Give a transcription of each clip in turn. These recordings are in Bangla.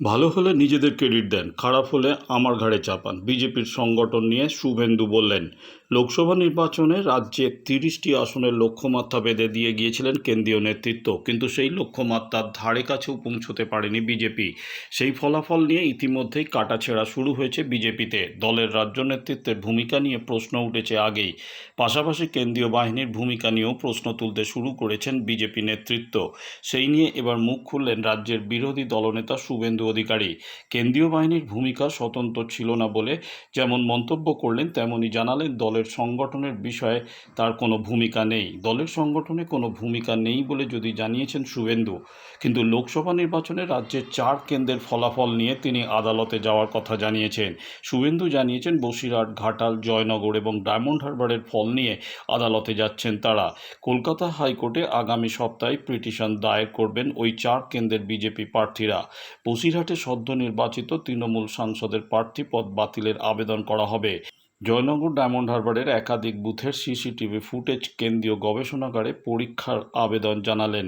ভালো হলে নিজেদের ক্রেডিট দেন, খারাপ হলে আমার ঘাড়ে চাপান। বিজেপির সংগঠন নিয়ে শুভেন্দু বললেন, লোকসভা নির্বাচনে রাজ্যে তিরিশটি আসনের লক্ষ্যমাত্রা বেঁধে দিয়ে গিয়েছিলেন কেন্দ্রীয় নেতৃত্ব। কিন্তু সেই লক্ষ্যমাত্রার ধারে কাছেও পৌঁছতে পারেনি বিজেপি। সেই ফলাফল নিয়ে ইতিমধ্যেই কাটাছেঁড়া শুরু হয়েছে বিজেপিতে। দলের রাজ্য নেতৃত্বের ভূমিকা নিয়ে প্রশ্ন উঠেছে আগেই। পাশাপাশি কেন্দ্রীয় বাহিনীর ভূমিকা নিয়েও প্রশ্ন তুলতে শুরু করেছেন বিজেপি নেতৃত্ব। সেই নিয়ে এবার মুখ খুললেন রাজ্যের বিরোধী দলনেতা শুভেন্দু অধিকারী। কেন্দ্রীয় বাহিনীর ভূমিকা স্বতন্ত্র ছিল না বলে যেমন মন্তব্য করলেন, তেমনি জানালেন দলের সংগঠনের বিষয়ে তার কোনো ভূমিকা নেই। দলের সংগঠনে কোনো ভূমিকা নেই বলে যদি জানিয়েছেন শুভেন্দু। কিন্তু লোকসভা নির্বাচনে রাজ্যের চার কেন্দ্রের ফলাফল নিয়ে তিনি আদালতে যাওয়ার কথা জানিয়েছেন। শুভেন্দু জানিয়েছেন, বসিরহাট, ঘাটাল, জয়নগর এবং ডায়মন্ড হারবারের ফল নিয়ে আদালতে যাচ্ছেন তারা। কলকাতা হাইকোর্টে আগামী সপ্তাহে পিটিশন দায়ের করবেন ওই চার কেন্দ্রের বিজেপি প্রার্থীরা। বসিরহাটে সদ্য নির্বাচিত তৃণমূল সাংসদের প্রার্থী পদ বাতিলের আবেদন করা হবে। জয়নগর ডায়মন্ড হারবারের একাধিক বুথের সিসিটিভি ফুটেজ কেন্দ্রীয় গবেষণাগারে পরীক্ষার আবেদন জানালেন।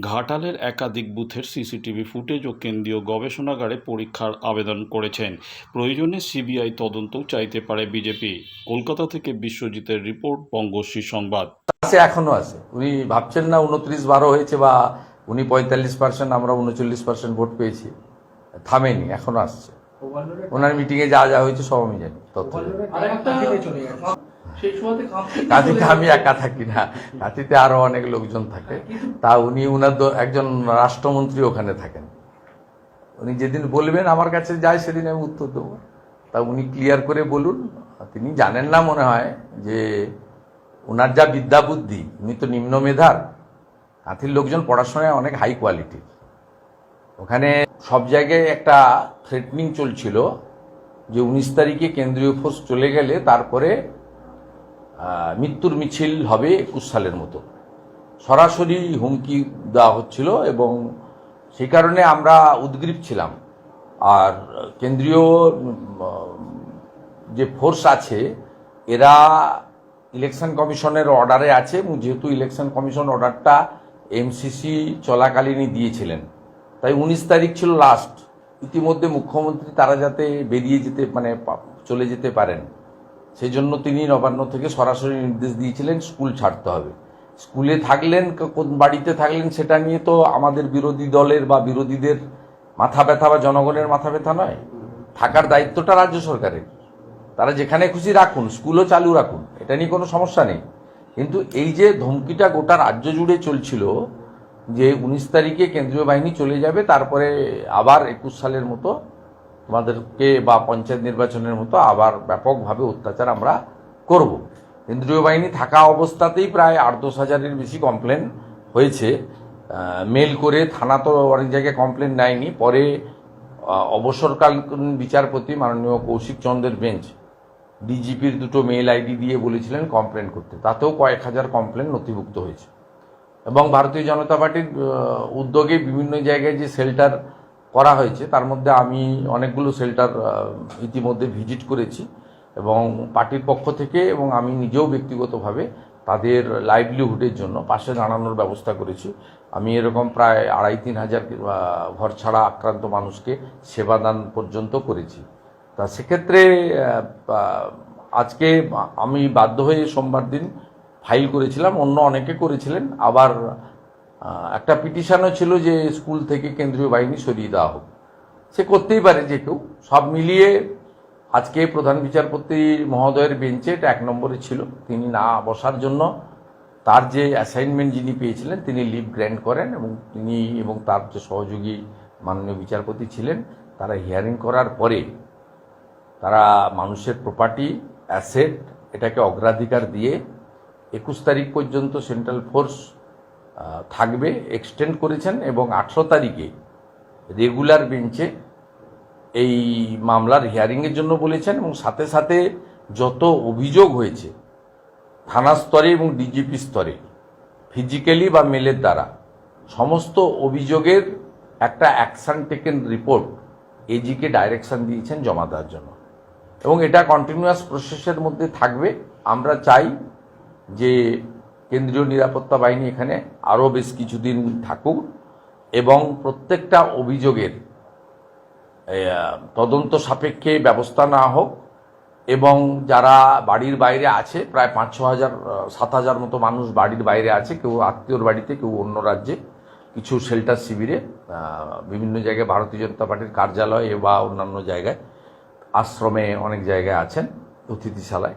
ঘাটালের একাধিক বুথের সিসিটিভি ফুটেজ ও কেন্দ্রীয় গবেষণাগারে পরীক্ষার আবেদন করেছেন। প্রয়োজনে সিবিআই তদন্তও চাইতে পারে বিজেপি। কলকাতা থেকে বিশ্বজিতের রিপোর্ট বঙ্গশ্রী সংবাদ। আছে এখনও আছে। উনি ভাবছেন না উনত্রিশ বারো হয়েছে বা উনি পঁয়তাল্লিশ পার্সেন্ট আমরা উনচল্লিশ পার্সেন্ট ভোট পেয়েছি। থামেনি এখনও আসছে। ওনার মিটিংয়ে যা যা হয়েছে সব আমি জানি তথ্য কাঁথিতে আমি একা থাকি না। কাঁথিতে আরও অনেক লোকজন থাকে। তা উনি উনার দ- একজন রাষ্ট্রমন্ত্রী ওখানে থাকেন। উনি যেদিন বলবেন আমার কাছে যায় সেদিন আমি উত্তর দেবো। তা উনি ক্লিয়ার করে বলুন তিনি জানেন না মনে হয় যে ওনার যা বিদ্যা বুদ্ধি উনি তো নিম্ন মেধার। কাঁথির লোকজন পড়াশোনায় অনেক হাই কোয়ালিটির ওখানে সব জায়গায় একটা থ্রেটনিং চলছিল যে উনিশ তারিখে কেন্দ্রীয় ফোর্স চলে গেলে তারপরে মৃত্যুর মিছিল হবে একুশ সালের মতো। সরাসরি হুমকি দেওয়া হচ্ছিল এবং সেই কারণে আমরা উদ্গ্রীব ছিলাম। আর কেন্দ্রীয় যে ফোর্স আছে, এরা ইলেকশন কমিশনের অর্ডারে আছে এবং যেহেতু ইলেকশন কমিশন অর্ডারটা এমসিসি চলাকালীনই দিয়েছিলেন। তাই উনিশ তারিখ ছিল লাস্ট ইতিমধ্যে মুখ্যমন্ত্রী তারা যাতে বেরিয়ে যেতে মানে চলে যেতে পারেন। সেই জন্য তিনি নবান্ন থেকে সরাসরি নির্দেশ দিয়েছিলেন, স্কুল ছাড়তে হবে। স্কুলে থাকলেন কোন বাড়িতে থাকলেন সেটা নিয়ে তো আমাদের বিরোধী দলের বা বিরোধীদের মাথা ব্যথা বা জনগণের মাথা ব্যথা নয়। থাকার দায়িত্বটা রাজ্য সরকারের। তারা যেখানে খুশি রাখুন, স্কুলও চালু রাখুন, এটা নিয়ে কোনো সমস্যা নেই। কিন্তু এই যে ধমকিটা গোটা রাজ্য জুড়ে চলছিল যে উনিশ তারিখে কেন্দ্রীয় বাহিনী চলে যাবে, তারপরে আবার একুশ সালের মতো তোমাদেরকে বা পঞ্চায়েত নির্বাচনের মতো আবার ব্যাপকভাবে অত্যাচার আমরা করব। কেন্দ্রীয় বাহিনী থাকা অবস্থাতেই প্রায় আট দশ হাজারের বেশি কমপ্লেন হয়েছে। মেল করে থানা তো অনেক জায়গায় কমপ্লেন নেয়নি। পরে অবসরকালীন বিচারপতি মাননীয় কৌশিক চন্দ্রের বেঞ্চ ডিজিপির দুটো মেল আইডি দিয়ে বলেছিলেন কমপ্লেন করতে। তাতেও কয়েক হাজার কমপ্লেন নথিভুক্ত হয়েছে। এবং ভারতীয় জনতা পার্টির উদ্যোগে বিভিন্ন জায়গায় যে শেল্টার করা হয়েছে, তার মধ্যে আমি অনেকগুলো শেল্টার ইতিমধ্যে ভিজিট করেছি এবং পার্টির পক্ষ থেকে এবং আমি নিজেও ব্যক্তিগতভাবে তাদের লাইভলিহুডের জন্য পাশে দাঁড়ানোর ব্যবস্থা করেছি। আমি এরকম প্রায় আড়াই তিন হাজার ঘর ছাড়া আক্রান্ত মানুষকে সেবাদান পর্যন্ত করেছি। তা সেক্ষেত্রে আজকে আমি বাধ্য হয়ে সোমবার দিন ফাইল করেছিলাম, অন্য অনেকে করেছিলেন। আবার একটা পিটিশনও ছিল যে স্কুল থেকে কেন্দ্রীয় বাহিনী সরিয়ে দেওয়া হোক। সে করতেই পারে যে কেউ। সব মিলিয়ে আজকে প্রধান বিচারপতি মহোদয়ের বেঞ্চে এটা এক নম্বরে ছিল। তিনি না বসার জন্য তার যে অ্যাসাইনমেন্ট যিনি পেয়েছিলেন, তিনি লিভ গ্র্যান্ট করেন এবং তিনি এবং তার যে সহযোগী মাননীয় বিচারপতি ছিলেন, তারা হিয়ারিং করার পরে তারা মানুষের প্রপার্টি অ্যাসেট এটাকে অগ্রাধিকার দিয়ে একুশ তারিখ পর্যন্ত সেন্ট্রাল ফোর্স থাকবে এক্সটেন্ড করেছেন এবং আঠেরো তারিখে রেগুলার বেঞ্চে এই মামলার হিয়ারিংয়ের জন্য বলেছেন এবং সাথে সাথে যত অভিযোগ হয়েছে, থানা স্তরে এবং ডিজিপি স্তরে ফিজিক্যালি বা মেলের দ্বারা, সমস্ত অভিযোগের একটা অ্যাকশন টেকেন রিপোর্ট এজিকে ডাইরেকশন দিয়েছেন জমা দেওয়ার জন্য। এবং এটা কন্টিনিউয়াস প্রসেসের মধ্যে থাকবে। আমরা চাই যে কেন্দ্রীয় নিরাপত্তা বাহিনী এখানে আরও বেশ কিছুদিন থাকুক এবং প্রত্যেকটা অভিযোগের তদন্ত সাপেক্ষে ব্যবস্থা না হোক এবং যারা বাড়ির বাইরে আছে, প্রায় পাঁচ, ছ হাজার সাত হাজার মতো মানুষ বাড়ির বাইরে আছে, কেউ আত্মীয়র বাড়িতে, কেউ অন্য রাজ্যে, কিছু শেল্টার শিবিরে বিভিন্ন জায়গায় ভারতীয় জনতা পার্টির কার্যালয়ে বা অন্যান্য জায়গায়, আশ্রমে অনেক জায়গায় আছেন অতিথিশালায়।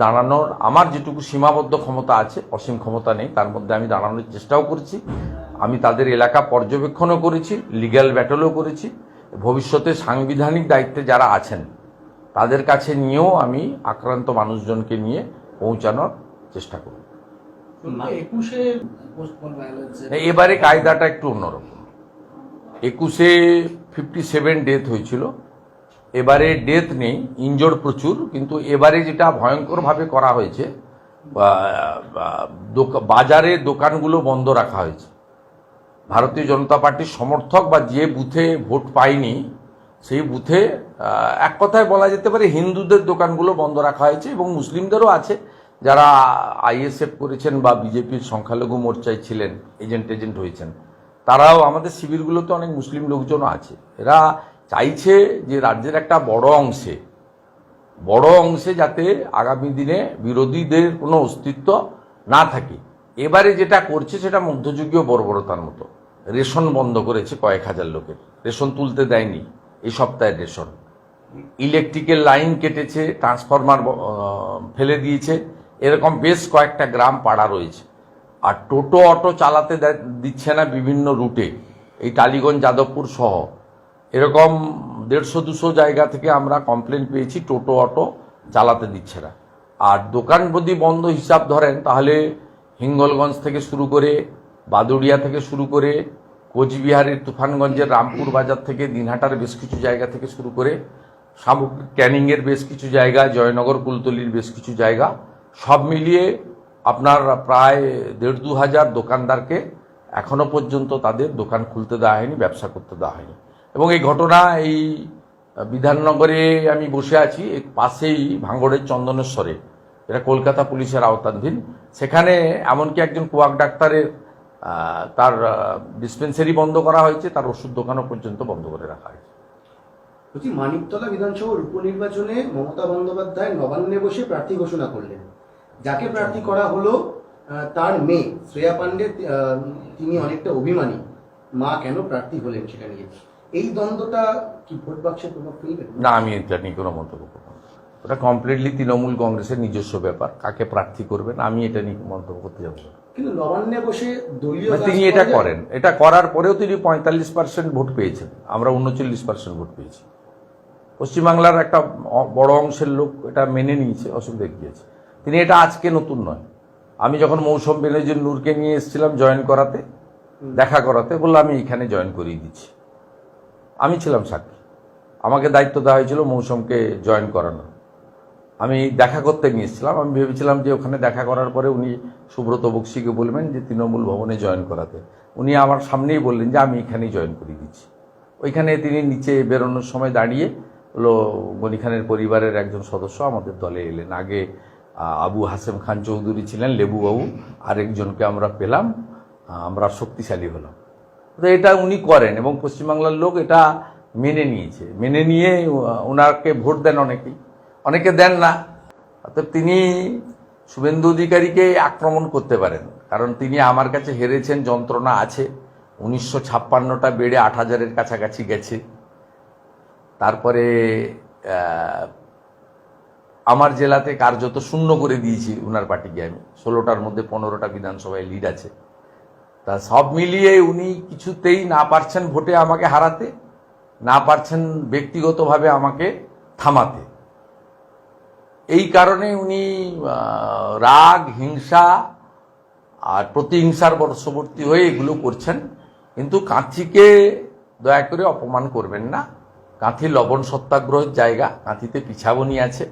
দাঁড়ানোর আমার যেটুকু সীমাবদ্ধ ক্ষমতা আছে অসীম ক্ষমতা নেই তার মধ্যে আমি দাঁড়ানোর চেষ্টাও করেছি। আমি তাদের এলাকা পর্যবেক্ষণও করেছি লিগ্যাল ব্যাটলও করেছি। ভবিষ্যতে সাংবিধানিক দায়িত্বে যারা আছেন তাদের কাছে নিয়েও আমি আক্রান্ত মানুষজনকে নিয়ে পৌঁছানোর চেষ্টা করব। একুশে এবারে কায়দাটা একটু অন্যরকম। একুশে ফিফটি সেভেন ডেথ হয়েছিল। এবারে ডেথ নেই ইনজোর্ড প্রচুর, কিন্তু এবারে যেটা ভয়ঙ্করভাবে করা হয়েছে বাজারে দোকানগুলো বন্ধ রাখা হয়েছে। ভারতীয় জনতা পার্টির সমর্থক বা যে বুথে ভোট পায়নি, সেই বুথে এক কথায় বলা যেতে পারে হিন্দুদের দোকানগুলো বন্ধ রাখা হয়েছে এবং মুসলিমদেরও আছে, যারা আইএসএফ করেছেন বা বিজেপির সংখ্যালঘু মোর্চায় ছিলেন এজেন্ট এজেন্ট হয়েছেন। তারাও আমাদের শিবিরগুলোতে অনেক মুসলিম লোকজনও আছে। এরা চাইছে যে রাজ্যের একটা বড় অংশে বড় অংশে যাতে আগামী দিনে বিরোধীদের কোনো অস্তিত্ব না থাকে। এবারে যেটা করছে সেটা মধ্যযুগীয় বর্বরতার মতো। রেশন বন্ধ করেছে কয়েক হাজার লোকের। রেশন তুলতে দেয়নি এই সপ্তাহের রেশন। ইলেকট্রিকের লাইন কেটেছে, ট্রান্সফরমার ফেলে দিয়েছে। এরকম বেশ কয়েকটা গ্রাম পাড়া রয়েছে। আর টোটো, অটো চালাতে দিচ্ছে না বিভিন্ন রুটে। এই টালিগঞ্জ, যাদবপুর সহ এরকম দেড়শো, দুশো জায়গা থেকে আমরা কমপ্লেন পেয়েছি, টোটো, অটো চালাতে দিচ্ছে না। আর দোকান যদি বন্ধ হিসাব ধরেন, তাহলে হিঙ্গলগঞ্জ থেকে শুরু করে, বাদুড়িয়া থেকে শুরু করে, কোচবিহারের তুফানগঞ্জের রামপুর বাজার থেকে, দিনহাটার বেশ কিছু জায়গা থেকে শুরু করে, সামগ্রিক ক্যানিংয়ের বেশ কিছু জায়গা, জয়নগর, কুলতলির বেশ কিছু জায়গা, সব মিলিয়ে আপনার প্রায় দেড়, দু হাজার দোকানদারকে এখনও পর্যন্ত তাদের দোকান খুলতে দেওয়া হয়নি, ব্যবসা করতে দেওয়া হয়নি। এবং এই ঘটনা এই বিধাননগরে আমি বসে আছি পাশেই ভাঙ্গড়ের চন্দনেশ্বরে। এটা কলকাতা পুলিশের আওতাধীন। সেখানে এমনকি একজন কুয়াক ডাক্তারের তার ডিসপেন্সারি বন্ধ করা হয়েছে, তার ওষুধ দোকানও পর্যন্ত বন্ধ করে রাখা হয়েছে। বলছি, মানিকতলা বিধানসভার উপনির্বাচনে মমতা বন্দ্যোপাধ্যায় নবান্নে বসে প্রার্থী ঘোষণা করলেন। যাকে প্রার্থী করা হলো তার মেয়ে শ্রেয়া পান্ডে তিনি অনেকটা অভিমানী। মা কেন প্রার্থী হলেন সেটা নিয়ে। এই দ্বন্দ্বটা কি ভোট বাক্সে প্রভাব ফেলবে? না আমি এটা নিয়ে কোনো মন্তব্য করব না। ওটা কমপ্লিটলি তৃণমূল কংগ্রেসের নিজস্ব ব্যাপার। কাকে প্রার্থী করবেন আমি এটা নিয়ে মন্তব্য করতে যাব কিন্তু নবান্নে বসে দলীয় মানে তিনি এটা করেন। এটা করার পরেও তিনি পঁয়তাল্লিশ পার্সেন্ট ভোট পেয়েছেন। আমরা উনচল্লিশ পার্সেন্ট ভোট পেয়েছি। পশ্চিমবাংলার একটা বড় অংশের লোক এটা মেনে নিয়েছে অসুবিধা আছে? তিনি এটা আজকে নতুন নয়। আমি যখন মৌসুম বেনজির নূরকে নিয়ে এসেছিলাম জয়েন করাতে দেখা করাতে বলল আমি এখানে জয়েন করিয়ে দিচ্ছি। ছিলাম সাক্ষী। আমাকে দায়িত্ব দেওয়া হয়েছিল মৌসুমকে জয়েন করানোর আমি দেখা করতে গিয়েছিলাম, আমি ভেবেছিলাম যে ওখানে দেখা করার পরে উনি সুব্রত বক্সিকে বলবেন যে তৃণমূল ভবনে জয়েন করাতে। উনি আমার সামনেই বললেন যে আমি এখানেই জয়েন করিয়ে দিচ্ছি। ওইখানে তিনি নিচে বেরোনোর সময় দাঁড়িয়ে হলো গনি খানের পরিবারের একজন সদস্য আমাদের দলে এলেন। আগে আবু হাসেম খান চৌধুরী ছিলেন, লেবুবাবু, আরেকজনকে আমরা পেলাম আমরা শক্তিশালী হলাম। তো এটা উনি করেন এবং পশ্চিমবাংলার লোক এটা মেনে নিয়েছে। মেনে নিয়ে ওনাকে ভোট দেন অনেকেই। অনেকে দেন না। অর্থাৎ তিনি শুভেন্দু অধিকারীকে আক্রমণ করতে পারেন। কারণ তিনি আমার কাছে হেরেছেন, যন্ত্রণা আছে। উনিশশো ছাপ্পান্নটা বেড়ে আট হাজারের কাছাকাছি গেছে। তারপরে আমার জেলাতে কার্যত শূন্য করে দিয়েছি উনার পার্টিকে আমি। ষোলোটার মধ্যে পনেরোটা বিধানসভায় লিড আছে। তা সব মিলিয়ে উনি কিছুতেই না পারছেন ভোটে আমাকে হারাতে, না পারছেন ব্যক্তিগতভাবে আমাকে থামাতে। এই কারণে উনি রাগ, হিংসা আর প্রতিহিংসার বর্ষবর্তী হয়ে এগুলো করছেন। কিন্তু কাঁথিকে দয়া করে অপমান করবেন না। কাঁথি লবণ সত্যাগ্রহের জায়গা, কাঁথিতে পিছাবনি আছে।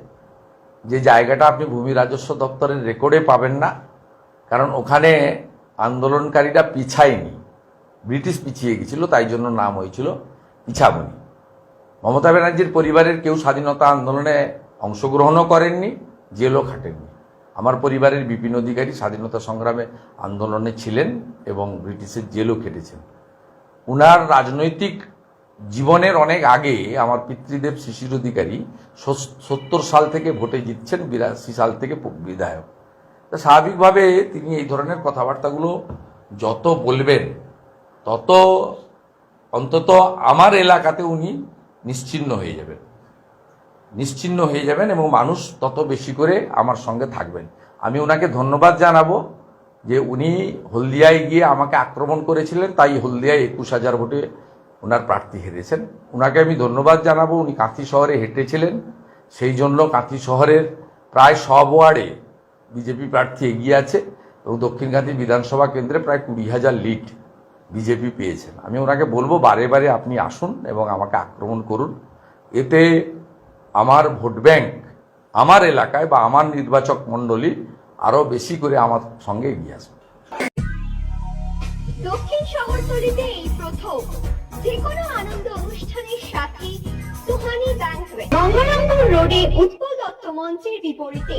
যে জায়গাটা আপনি ভূমি রাজস্ব দপ্তরের রেকর্ডে পাবেন না, কারণ ওখানে আন্দোলনকারীরা পিছায়নি। ব্রিটিশ পিছিয়ে গেছিল, তাই জন্য নাম হয়েছিল পিছাবনি মমতা ব্যানার্জির পরিবারের কেউ স্বাধীনতা আন্দোলনে অংশগ্রহণও করেননি, জেলও খাটেননি। আমার পরিবারের বিপিন অধিকারী স্বাধীনতা সংগ্রামে আন্দোলনে ছিলেন এবং ব্রিটিশের জেলও খেটেছেন। উনার রাজনৈতিক জীবনের অনেক আগে আমার পিতৃদেব শিশির অধিকারী সত্তর সাল থেকে ভোটে জিতছেন, বিরাশি সাল থেকে বিধায়ক। তা স্বাভাবিকভাবে তিনি এই ধরনের কথাবার্তাগুলো যত বলবেন, তত অন্তত আমার এলাকাতে উনি নিশ্চিহ্ন হয়ে যাবেন। নিশ্চিহ্ন হয়ে যাবেন এবং মানুষ তত বেশি করে আমার সঙ্গে থাকবেন। আমি ওনাকে ধন্যবাদ জানাব যে উনি হলদিয়ায় গিয়ে আমাকে আক্রমণ করেছিলেন, তাই হলদিয়ায় একুশ হাজার ভোটে ওনার প্রার্থী হেরেছেন। ওনাকে আমি ধন্যবাদ জানাব, উনি কাঁথি শহরে হেঁটেছিলেন। সেই জন্য কাঁথি শহরের প্রায় সব ওয়ার্ডে বিজেপি প্রার্থী এগিয়ে আছে এবং দক্ষিণ কাঁথি বিধানসভা কেন্দ্রে প্রায় কুড়ি হাজার লিড বিজেপি পেয়েছেন। আমি ওনাকে বলব, বারে বারে আপনি আসুন এবং আমাকে আক্রমণ করুন। এতে আমার ভোট ব্যাংক, আমার এলাকায় বা আমার নির্বাচক মণ্ডলী আরও বেশি করে আমার সঙ্গে এগিয়ে আসবে। দক্ষিণ শহরতলিতে এই প্রথম যে কোনো আনন্দ অনুষ্ঠানের সাথে সুহানি গঙ্গারামপুর রোডে উৎপল দত্ত মঞ্চের বিপরীতে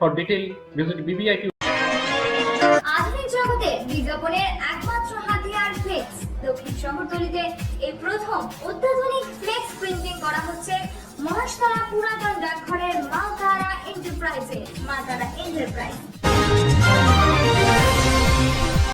For detail visit BBIT আধুনিক জগতে বিজ্ঞাপনের একমাত্র হাতিয়ার ফ্লেক্স দক্ষিণ শহরতলিতে এই প্রথম অত্যাধুনিক ফ্লেক্স প্রিন্টিং করা হচ্ছে। মহাশতলা পুরাতন ডাকঘরের মা তারা এন্টারপ্রাইজে মা তারা এন্টারপ্রাইজ